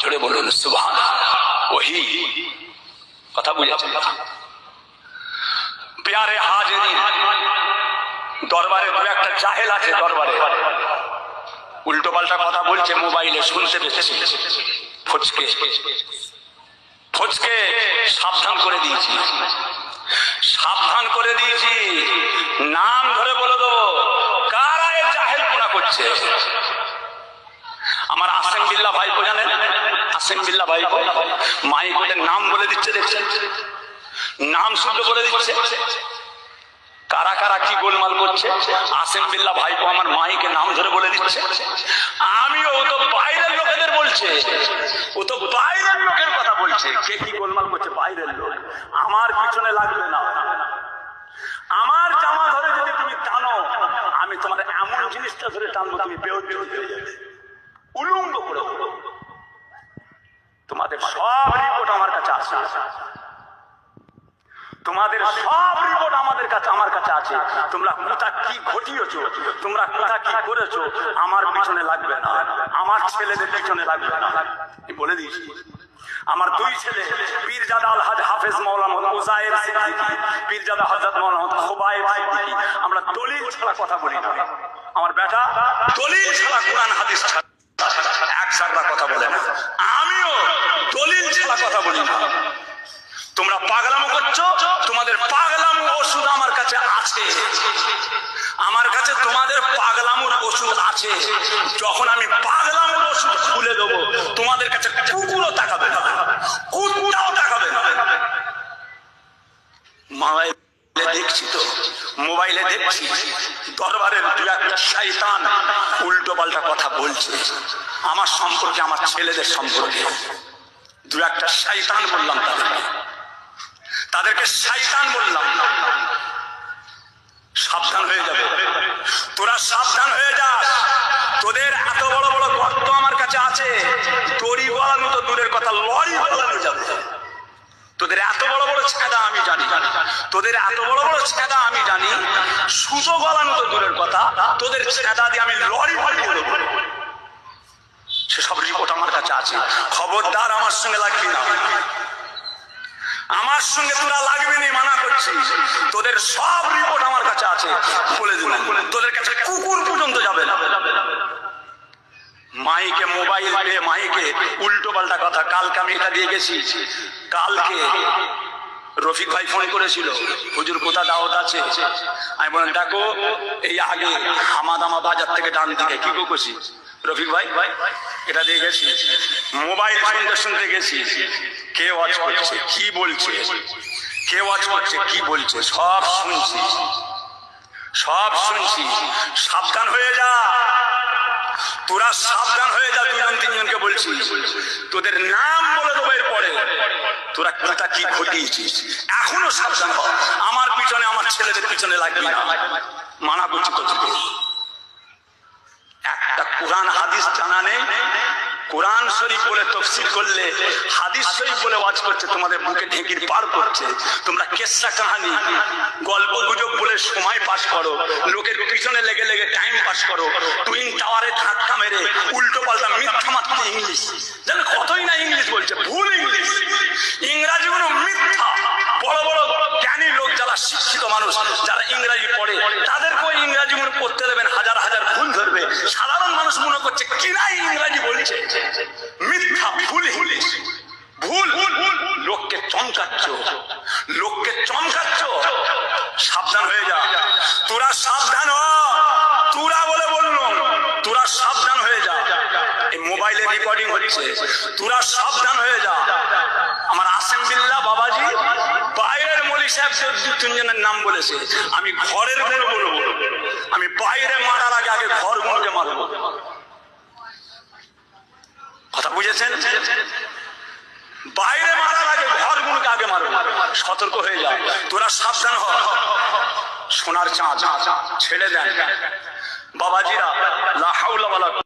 জোরে বলুন সুবহান ওহি, কথা বুঝেছেন? পেয়ারে হাজেরি, দরবারে দু একটা জাহেল আছে দরবারে। উল্টো পাল্টা কথা বলছে, মোবাইলে শুনতে পেয়েছি। ফচকে ফচকে সাবধান করে দিয়েছি। সাবধান করে দিয়েছি। নাম ধরে বলে দেবো, কারা এ জাহেল পোনা করছে? আমার আসেম বিল্লা ভাইপো জানেন? আসেম বিল্লা ভাইপো মাইক ওদের নাম বলে দিচ্ছে, দেখছেন? নাম শুদ্ধ বলে দিচ্ছে। কারা কারা কি গোলমাল করছে? আসেম বিল্লা ভাইপো আমার মাইকে নাম ধরে বলে দিচ্ছে। আমিও, ও তো বাইরের লোকেদের বলছে। ও তো বাইরের লোকের কথা বলছে। কে কি গোলমাল করছে? বাইরের লোক। আমার পিছনে লাগবে না। আমার জামা ধরে যদি তুমি টানো, আমি তোমার এমন জিনিসটা ধরে টানবো, তুমি বেউদ্দ হয়ে যাবে উলুঙ্গ করে উঠো। তোমাদের সব রিপোর্ট আমার কাছে আছে। তোমাদের সব রিপোর্ট আমাদের কাছে আমার কাছে আছে। তোমরা কোথা কি ঘটিয়েছো? তোমরা কোথা কি করেছ? আমার পিছনে লাগবে না। আমার ছেলেদের পিছনে লাগবে না। বলে দিয়েছি? আমার দুই ছেলে, পীরজাদা হাফেজ মৌলানা উজায়ের সিদ্দিকী, পীরজাদা হযরত মৌলানা সিদ্দিকী। আমরা দলিল ছাড়া কথা বলি না। আমার বেটা দলিল ছাড়া কোরআন হাদিস ছাড়া এক সাররা কথা বলে না আমিও দলিল ছাড়া কথা বলি না তোমরা পাগলামো করছ তোমাদের পাগলামো ওষুধ আমার কাছে আছে। আমার কাছে তোমাদের পাগলামোর ওষুধ আছে। যখন আমি পাগলামোর ওষুধ খুলে দেবো, তোমাদের কাছে কুকুরও তাকাবে না কুকুরটাও তাকাবে না। মোবাইলে দেখছি তো, মোবাইলে দেখছি দরবারের দু একটা শয়তান উল্টো পাল্টা কথা বলছে। আমার সম্পর্কে, আমার ছেলেদের সম্পর্কে। দু একটা শয়তান বললাম তাদেরকে। তাদেরকে শয়তান বললাম। সাবধান হয়ে যাবে। তোরা সাবধান হয়ে যাস তোদের এত বড় বড় গর্ত আমার কাছে আছে। দড়ি গলানো তো দূরের কথা লরি গলানো যাবে তোদের এত বড় বড় ছেদা আমি জানি। তোদের এত বড় বড় ছেদা আমি জানি। সুতো গলানো তো দূরের কথা তোদের ছেদা দিয়ে আমি লরি ফাটিয়ে দেবো সেসব রিপোর্ট আমার কাছে আছে। খবরদার আমার সঙ্গে লাগবি না। আমার সঙ্গে তোরা লাগবে না, মানা করছি তোদের সব রিপোর্ট আমার কাছে আছে, বলে দিলাম। তোদের কাছে কুকুর পর্যন্ত যাবে না। মাইকে মোবাইল পেয়ে মাইকে, উল্টো পাল্টা কথা। কালকে আমি এটা দিয়ে গেছি। কালকে রফিক ভাই ফোন করেছিল, হুজুর, কোথা দাওয়াত আছে? আমি বললাম, ডাকো, এই আগে হামাদামা বাজার থেকে ডান দিকে, কি করছি রফিক ভাই ভাই এটা দিয়ে গেছি, মোবাইল শুনতে শুনতে গেছি, কে ওয়াচ করছে, কি বলছে, কে ওয়াচ করছে, কি বলছে, সব শুনছি সব শুনছি, সাবধান হয়ে যা। তোরা সাবধান হয়ে যা, দুজন তিনজনকে বলছি। তোদের নাম বলে দেবো এরপরে। তোরা কোথা কি ঘটিয়েছিস? এখনও সাবধান হ। আমার পিছনে আমার ছেলেদের পিছনে লাগবি না। মানা করছি তোকে একটা কোরআন হাদিস জানা নেই। কোরআন শরীফ বলে তফসিল করলে, হাদিস শরীফ বলে ওয়াজ করছে, তোমাদের বুকে ঢেঁকির পার করছে। তোমরা কেসা কাহানি গল্প গুজব বলে সময় পাস করো, লোকের পিছনে লেগে লেগে টাইম পাস করো। টুইন যারা শিক্ষিত মানুষ, যারা ইংরাজি পড়ে, তাদেরকেও ইংরাজি মনে পড়তে দেবেন, হাজার হাজার ভুল ধরবে। সাধারণ মানুষ মনে করছে কিরাই ইংরাজি বলছে? মিথ্যা, ভুল ভুল লোককে চমকাচ্ছ। লোককে চমকাচ্ছ। সাবধান হয়ে যা। তোরা সাবধান হ। তোরা বলে বলল, তোরা সাবধান হয়ে যা। এই মোবাইলে রেকর্ডিং হচ্ছে। তোরা সাবধান হয়ে যা আমার আসেম বিল্লা বাবাজি দু তিনজনের নাম বলেছে। আমি ঘরেরগুলো বলব। আমি বাইরে মারার আগে আগে ঘর গুলোকে মারবো। কথা বুঝেছেন? বাইরে মারার আগে ঘর গুলোকে আগে মারবো। সতর্ক হয়ে যা তোরা সাবধান হ। সোনার চাঁদ। ছেড়ে দেন। বাবাজিরা, লা হাওলা ওয়ালা